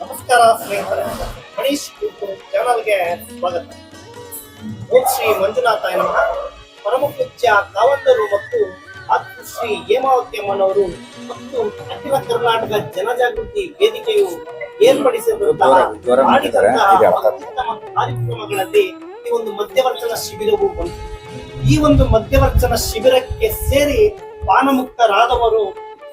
ನಮಸ್ಕಾರ ಸ್ನೇಹಿತರೆ. ಗಣೇಶ್ ಚಾನಲ್ಗೆ ಸ್ವಾಗತ. ಓಂ ಶ್ರೀ ಮಂಜುನಾಥ ನಮಃ. ಪರಮ ಪೂಜ್ಯ ಕಾವಂದರು ಮತ್ತು ಆತ್ಮ ಶ್ರೀ ಹೇಮಾವತಿ ಅಮ್ಮನವರು ಮತ್ತು ಅಖಿಲ ಕರ್ನಾಟಕ ಜನಜಾಗೃತಿ ವೇದಿಕೆಯು ಮಾಡಿದಂತಹ. ಅತ್ಯುತ್ತಮ ಕಾರ್ಯಕ್ರಮಗಳಲ್ಲಿ ಈ ಒಂದು ಮಧ್ಯವರ್ತನ ಶಿಬಿರವು ಬಂತು. ಈ ಒಂದು ಮಧ್ಯವರ್ತನ ಶಿಬಿರಕ್ಕೆ ಸೇರಿ ಪಾನಮುಕ್ತರಾದವರು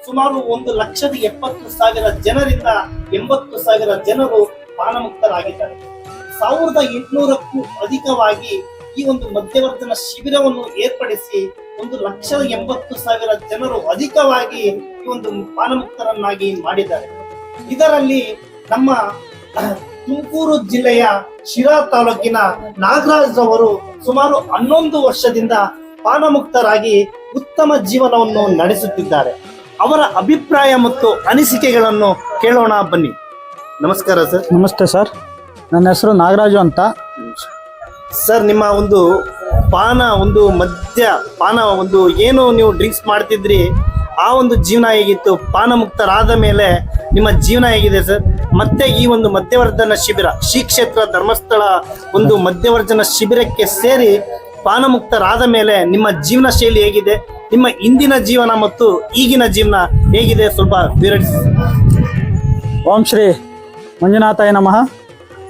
ಸುಮಾರು ಒಂದು ಲಕ್ಷದ ಎಪ್ಪತ್ತು ಸಾವಿರ ಜನರಿಂದ ಎಂಬತ್ತು ಸಾವಿರ ಜನರು ಪಾನಮುಕ್ತರಾಗಿದ್ದಾರೆ ಸಾವಿರದ ಎಂಟುನೂರಕ್ಕೂ ಅಧಿಕವಾಗಿ ಈ ಒಂದು ಮಧ್ಯವರ್ತನ ಶಿಬಿರವನ್ನು ಏರ್ಪಡಿಸಿ ಒಂದು ಲಕ್ಷದ ಎಂಬತ್ತು ಸಾವಿರ ಜನರು ಅಧಿಕವಾಗಿ ಈ ಒಂದು ಪಾನಮುಕ್ತರನ್ನಾಗಿ ಮಾಡಿದ್ದಾರೆ. ಇದರಲ್ಲಿ ನಮ್ಮ ತುಮಕೂರು ಜಿಲ್ಲೆಯ ಶಿರಾ ತಾಲೂಕಿನ ನಾಗರಾಜ್ ಅವರು ಸುಮಾರು ಹನ್ನೊಂದು ವರ್ಷದಿಂದ ಪಾನಮುಕ್ತರಾಗಿ ಉತ್ತಮ ಜೀವನವನ್ನು ನಡೆಸುತ್ತಿದ್ದಾರೆ. ಅವರ ಅಭಿಪ್ರಾಯ ಮತ್ತು ಅನಿಸಿಕೆಗಳನ್ನು ಕೇಳೋಣ ಬನ್ನಿ. ನಮಸ್ಕಾರ ಸರ್. ನಮಸ್ತೆ ಸರ್. ನನ್ನ ಹೆಸರು ನಾಗರಾಜು ಅಂತ. ಸರ್ ನಿಮ್ಮ ಒಂದು ಪಾನ ಒಂದು ಮದ್ಯ ಪಾನ ಒಂದು ಏನು ನೀವು ಡ್ರಿಂಕ್ಸ್ ಮಾಡ್ತಿದ್ರಿ? ಆ ಒಂದು ಜೀವನ ಹೇಗಿತ್ತು? ಪಾನ ಮುಕ್ತರಾದ ಮೇಲೆ ನಿಮ್ಮ ಜೀವನ ಹೇಗಿದೆ ಸರ್? ಮತ್ತೆ ಈ ಒಂದು ಮಧ್ಯವರ್ಧನ ಶಿಬಿರ ಶ್ರೀ ಕ್ಷೇತ್ರ ಧರ್ಮಸ್ಥಳ ಒಂದು ಮಧ್ಯವರ್ಜನ ಶಿಬಿರಕ್ಕೆ ಸೇರಿ ಪಾನ ಮುಕ್ತರಾದ ಮೇಲೆ ನಿಮ್ಮ ಜೀವನ ಶೈಲಿ ಹೇಗಿದೆ? ನಿಮ್ಮ ಇಂದಿನ ಜೀವನ ಮತ್ತು ಈಗಿನ ಜೀವನ ಹೇಗಿದೆ? ಸ್ವಲ್ಪ ವಿವರಿಸಿ. ಓಂ ಶ್ರೀ ಮಂಜುನಾಥಾಯ ನಮಃ.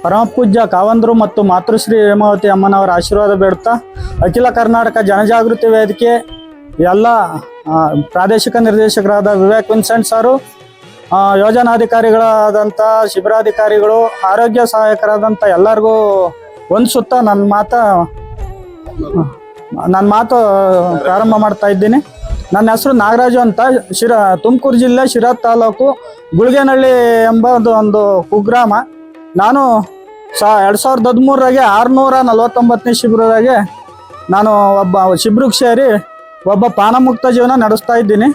ಪರಮಪೂಜ್ಯ ಕಾವಂದರು ಮತ್ತು ಮಾತೃಶ್ರೀ ಹೇಮಾವತಿ ಅಮ್ಮನವರ ಆಶೀರ್ವಾದ ಬೇಡುತ್ತಾ, ಅಖಿಲ ಕರ್ನಾಟಕ ಜನಜಾಗೃತಿ ವೇದಿಕೆ ಎಲ್ಲ ಪ್ರಾದೇಶಿಕ ನಿರ್ದೇಶಕರಾದ ವಿವೇಕ್ ವಿನ್ಸೆಂಟ್ ಸಾರು ಯೋಜನಾಧಿಕಾರಿಗಳಾದಂಥ ಶಿಬಿರಾಧಿಕಾರಿಗಳು, ಆರೋಗ್ಯ ಸಹಾಯಕರಾದಂಥ ಎಲ್ಲರಿಗೂ ಒಂದು ಸುತ್ತ ನನ್ನ ಮಾತ. ನನ್ನ ಮಾತು ಪ್ರಾರಂಭ ಮಾಡ್ತಾ ಇದ್ದೀನಿ. ನನ್ನ ಹೆಸರು ನಾಗರಾಜು ಅಂತ. ಶಿರಾ, ತುಮಕೂರು ಜಿಲ್ಲೆ ಶಿರಾ ತಾಲೂಕು ಗುಳಿಗೇನಹಳ್ಳಿ ಎಂಬ ಒಂದು ಒಂದು ಕುಗ್ರಾಮ. ನಾನು ಸಾ, ಎರಡು ಸಾವಿರದ ಹದಿಮೂರರಾಗೆ ಆರುನೂರ ನಲವತ್ತೊಂಬತ್ತನೇ ಶಿಬಿರದಾಗೆ ನಾನು ಒಬ್ಬ ಶಿಬಿರಕ್ಕೆ ಸೇರಿ ಒಬ್ಬ ಪಾನಮುಕ್ತ ಜೀವನ ನಡೆಸ್ತಾ ಇದ್ದೀನಿ.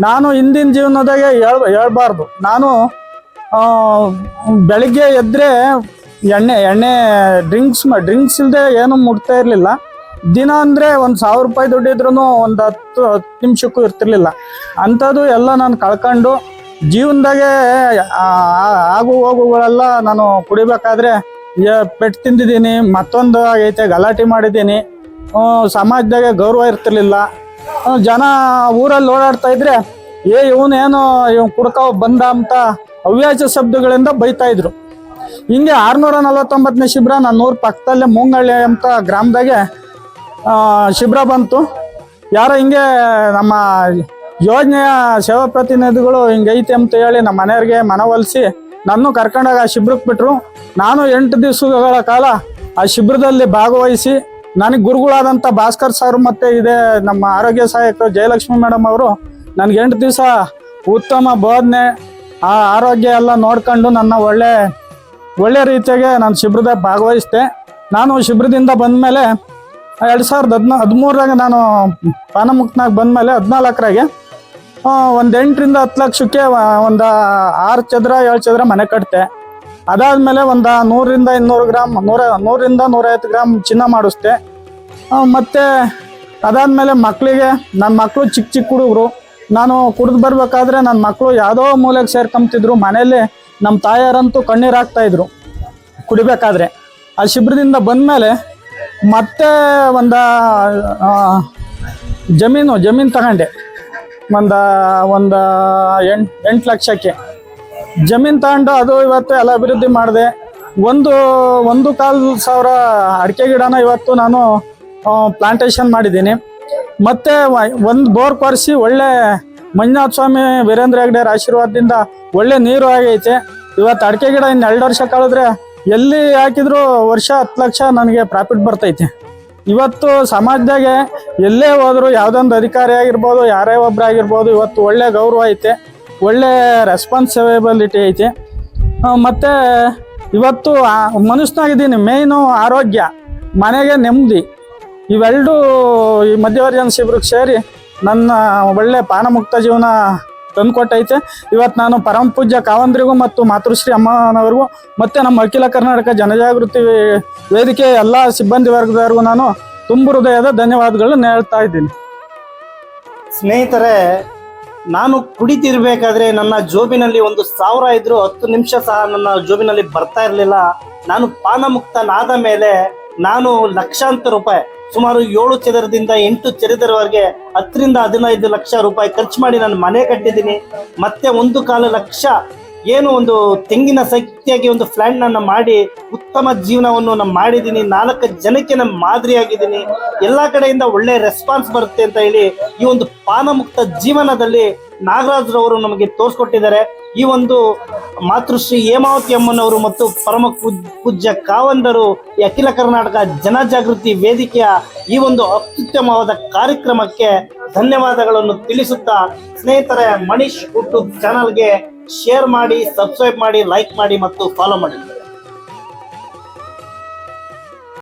ನಾನು ಹಿಂದಿನ ಜೀವನದಾಗೆ ಹೇಳ್ ಹೇಳ್ಬಾರ್ದು. ನಾನು ಬೆಳಿಗ್ಗೆ ಎದ್ದರೆ ಎಣ್ಣೆ ಎಣ್ಣೆ ಡ್ರಿಂಕ್ಸ್ ಡ್ರಿಂಕ್ಸ್ ಇಲ್ಲದೆ ಏನೂ ಮುಟ್ತಾ ಇರಲಿಲ್ಲ. ದಿನ ಅಂದರೆ ಒಂದು ಸಾವಿರ ರೂಪಾಯಿ ದುಡ್ಡಿದ್ರೂ ಒಂದು ಹತ್ತು ಹತ್ತು ನಿಮಿಷಕ್ಕೂ ಇರ್ತಿರ್ಲಿಲ್ಲ. ಅಂಥದ್ದು ಎಲ್ಲ ನಾನು ಕಳ್ಕೊಂಡು ಜೀವನದಾಗೆ ಆಗು ಹೋಗುಗಳೆಲ್ಲ ನಾನು ಕುಡಿಬೇಕಾದ್ರೆ ಪೆಟ್ಟು ತಿಂದಿದ್ದೀನಿ, ಮತ್ತೊಂದು ಆಗೈತೆ, ಗಲಾಟೆ ಮಾಡಿದ್ದೀನಿ. ಸಮಾಜದಾಗೆ ಗೌರವ ಇರ್ತಿರ್ಲಿಲ್ಲ. ಜನ ಊರಲ್ಲಿ ಓಡಾಡ್ತಾ ಇದ್ರೆ, ಏ, ಇವನೇನು ಇವ್ ಕುಡ್ಕ ಬಂದ ಅಂತ ಹವ್ಯಾಸ ಶಬ್ದಗಳಿಂದ ಬೈತಾ ಇದ್ರು. ಹಿಂಗೆ ಆರ್ನೂರ ನಲವತ್ತೊಂಬತ್ತನೇ ಶಿಬಿರ ನನ್ನ ಊರ ಪಕ್ಕದಲ್ಲೇ ಮುಂಗಳ್ಳಿ ಅಂತ ಗ್ರಾಮದಾಗೆ ಶಿಬಿರ ಬಂತು. ಯಾರೋ ಹಿಂಗೆ ನಮ್ಮ ಯೋಜನೆಯ ಸೇವಾ ಪ್ರತಿನಿಧಿಗಳು ಹಿಂಗೈತೆ ಅಂತ ಹೇಳಿ ನಮ್ಮ ಮನೆಯವ್ರಿಗೆ ಮನವೊಲಿಸಿ ನಾನು ಕರ್ಕೊಂಡಾಗ ಆ ಶಿಬಿರಕ್ಕೆ ಬಿಟ್ಟರು ನಾನು ಎಂಟು ದಿವಸಗಳ ಕಾಲ ಆ ಶಿಬಿರದಲ್ಲಿ ಭಾಗವಹಿಸಿ ನನಗೆ ಗುರುಗಳಾದಂಥ ಭಾಸ್ಕರ್ ಸರ್ ಮತ್ತು ಇದೆ ನಮ್ಮ ಆರೋಗ್ಯ ಸಹಾಯಕರು ಜಯಲಕ್ಷ್ಮಿ ಮೇಡಮ್ ಅವರು ನನಗೆ ಎಂಟು ದಿವಸ ಉತ್ತಮ ಬೋಧನೆ, ಆ ಆರೋಗ್ಯ ಎಲ್ಲ ನೋಡ್ಕೊಂಡು ನನ್ನ ಒಳ್ಳೆ ಒಳ್ಳೆ ರೀತಿಯಾಗೆ ನಾನು ಶಿಬಿರದಾಗ ಭಾಗವಹಿಸಿದೆ. ನಾನು ಶಿಬಿರದಿಂದ ಬಂದಮೇಲೆ ಎರಡು ಸಾವಿರದ ಹದಿನಾ ಹದಿಮೂರಾಗ ನಾನು ಪಾನಮುಕ್ತನಾಗ ಬಂದಮೇಲೆ ಹದಿನಾಲ್ಕರಾಗೆ ಒಂದು ಎಂಟರಿಂದ ಹತ್ತು ಲಕ್ಷಕ್ಕೆ ಒಂದು ಆರು ಚದರ, ಏಳು ಚದರ ಮನೆ ಕಟ್ತೆ. ಅದಾದಮೇಲೆ ಒಂದು ನೂರರಿಂದ ಇನ್ನೂರು ಗ್ರಾಮ್, ನೂರ ನೂರರಿಂದ ನೂರೈವತ್ತು ಗ್ರಾಮ್ ಚಿನ್ನ ಮಾಡಿಸ್ದೆ ಮತ್ತು ಅದಾದಮೇಲೆ ಮಕ್ಕಳಿಗೆ ನನ್ನ ಮಕ್ಕಳು ಚಿಕ್ಕ ಚಿಕ್ಕ ಹುಡುಗರು, ನಾನು ಕುಡಿದು ಬರ್ಬೇಕಾದ್ರೆ ನನ್ನ ಮಕ್ಕಳು ಯಾವುದೋ ಮೂಲೆಗೆ ಸೇರ್ಕೊಂತಿದ್ರು ಮನೇಲಿ ನಮ್ಮ ತಾಯಾರಂತೂ ಕಣ್ಣೀರು ಹಾಕ್ತಾ ಇದ್ರು ಕುಡಿಬೇಕಾದ್ರೆ. ಆ ಶಿಬಿರದಿಂದ ಬಂದಮೇಲೆ ಮತ್ತೆ ಒಂದು ಜಮೀನು ಜಮೀನು ತಗೊಂಡೆ. ಒಂದು ಒಂದು ಎಂಟು ಎಂಟು ಲಕ್ಷಕ್ಕೆ. ಜಮೀನು ತಗೊಂಡು ಅದು ಇವತ್ತು ಎಲ್ಲ ಅಭಿವೃದ್ಧಿ ಮಾಡಿದೆ. ಒಂದು ಒಂದು ಕಾಲು ಸಾವಿರ ಅಡಿಕೆ ಗಿಡನ ಇವತ್ತು ನಾನು ಪ್ಲಾಂಟೇಶನ್ ಮಾಡಿದ್ದೀನಿ. ಮತ್ತೆ ಒಂದು ಬೋರ್ ಕೊರೆಸಿ ಒಳ್ಳೆ ಮಂಜುನಾಥ ಸ್ವಾಮಿ ವೀರೇಂದ್ರ ಹೆಗ್ಡೆಯರ ಆಶೀರ್ವಾದದಿಂದ ಒಳ್ಳೆ ನೀರು ಆಗೈತೆ. ಇವತ್ತು ಅಡಿಕೆ ಗಿಡ ಇನ್ನು ಎರಡು ವರ್ಷ ಕಳೆದ್ರೆ ಎಲ್ಲಿ ಹಾಕಿದ್ರು ವರ್ಷ ಹತ್ತು ಲಕ್ಷ ನನಗೆ ಪ್ರಾಫಿಟ್ ಬರ್ತೈತೆ. ಇವತ್ತು ಸಮಾಜದಾಗೆ ಎಲ್ಲೇ ಹೋದ್ರು ಯಾವುದೊಂದು ಅಧಿಕಾರಿ ಆಗಿರ್ಬೋದು, ಯಾರೇ ಒಬ್ರು ಆಗಿರ್ಬೋದು, ಇವತ್ತು ಒಳ್ಳೆ ಗೌರವ ಐತೆ, ಒಳ್ಳೆ ರೆಸ್ಪಾನ್ಸಿಬಿಲಿಟಿ ಐತೆ. ಮತ್ತು ಇವತ್ತು ಮನುಷ್ಯನಾಗಿದ್ದೀನಿ ಮೇಯ್ನು ಆರೋಗ್ಯ, ಮನೆಗೆ ನೆಮ್ಮದಿ. ಇವೆರಡೂ ಈ ಮಧ್ಯವರ್ಜನ ಶಿಬಿರಕ್ಕೆ ಸೇರಿ ನನ್ನ ಒಳ್ಳೆ ಪಾನಮುಕ್ತ ಜೀವನ ತಂದುಕೊಟ್ಟೈತೆ. ಇವತ್ತು ನಾನು ಪರಮ ಪೂಜ್ಯ ಕಾವಂದ್ರಿಗೂ ಮತ್ತು ಮಾತೃಶ್ರೀ ಅಮ್ಮನವರಿಗೂ ಮತ್ತು ನಮ್ಮ ಅಖಿಲ ಕರ್ನಾಟಕ ಜನಜಾಗೃತಿ ವೇದಿಕೆ ಎಲ್ಲ ಸಿಬ್ಬಂದಿ ವರ್ಗದವರಿಗೂ ನಾನು ತುಂಬ ಹೃದಯದ ಧನ್ಯವಾದಗಳನ್ನ ಹೇಳ್ತಾ ಇದ್ದೀನಿ. ಸ್ನೇಹಿತರೆ, ನಾನು ಕುಡಿತಿರ್ಬೇಕಾದ್ರೆ ನನ್ನ ಜೋಬಿನಲ್ಲಿ ಒಂದು ಸಾವಿರ ಇದ್ರು ಹತ್ತು ನಿಮಿಷ ಸಹ ನನ್ನ ಜೋಬಿನಲ್ಲಿ ಬರ್ತಾ ಇರಲಿಲ್ಲ. ನಾನು ಪಾನಮುಕ್ತನಾದ ಮೇಲೆ ನಾನು ಲಕ್ಷಾಂತರ ರೂಪಾಯಿ, ಸುಮಾರು ಏಳು ಚದರದಿಂದ ಎಂಟು ಚದರವರೆಗೆ ಹತ್ತರಿಂದ ಹದಿನೈದು ಲಕ್ಷ ರೂಪಾಯಿ ಖರ್ಚು ಮಾಡಿ ನಾನು ಮನೆ ಕಟ್ಟಿದ್ದೀನಿ. ಮತ್ತೆ ಒಂದು ಕಾಲು ಲಕ್ಷ ಏನು ಒಂದು ತೆಂಗಿನ ಶಕ್ತಿಯಾಗಿ ಒಂದು ನನ್ನ ಮಾಡಿ ಉತ್ತಮ ಜೀವನವನ್ನು ನಾನು ಮಾಡಿದ್ದೀನಿ ನಾಲ್ಕು ಜನಕ್ಕೆ ನಮ್ಮ ಮಾದರಿಯಾಗಿದ್ದೀನಿ ಎಲ್ಲ ಕಡೆಯಿಂದ ಒಳ್ಳೆ ರೆಸ್ಪಾನ್ಸ್ ಬರುತ್ತೆ ಅಂತ ಹೇಳಿ ಈ ಒಂದು ಪಾನಮುಕ್ತ ಜೀವನದಲ್ಲಿ ನಾಗರಾಜ್ರವರು ನಮಗೆ ತೋರಿಸ್ಕೊಟ್ಟಿದ್ದಾರೆ. ಈ ಒಂದು ಮಾತೃಶ್ರೀ ಹೇಮಾವತಿ ಅಮ್ಮನವರು ಮತ್ತು ಪರಮ ಪೂಜ್ಯ ಕಾವಂದರು ಅಖಿಲ ಕರ್ನಾಟಕ ಜನಜಾಗೃತಿ ವೇದಿಕೆಯ ಈ ಒಂದು ಅತ್ಯುತ್ತಮವಾದ ಕಾರ್ಯಕ್ರಮಕ್ಕೆ ಧನ್ಯವಾದಗಳನ್ನು ತಿಳಿಸುತ್ತಾ ಸ್ನೇಹಿತರೆ ಮನೀಶ್ ಹುಟ್ಟು ಚಾನಲ್ಗೆ ಶೇರ್ ಮಾಡಿ ಸಬ್ಸ್ಕ್ರೈಬ್ ಮಾಡಿ ಲೈಕ್ ಮಾಡಿ ಮತ್ತು ಫಾಲೋ ಮಾಡಿ.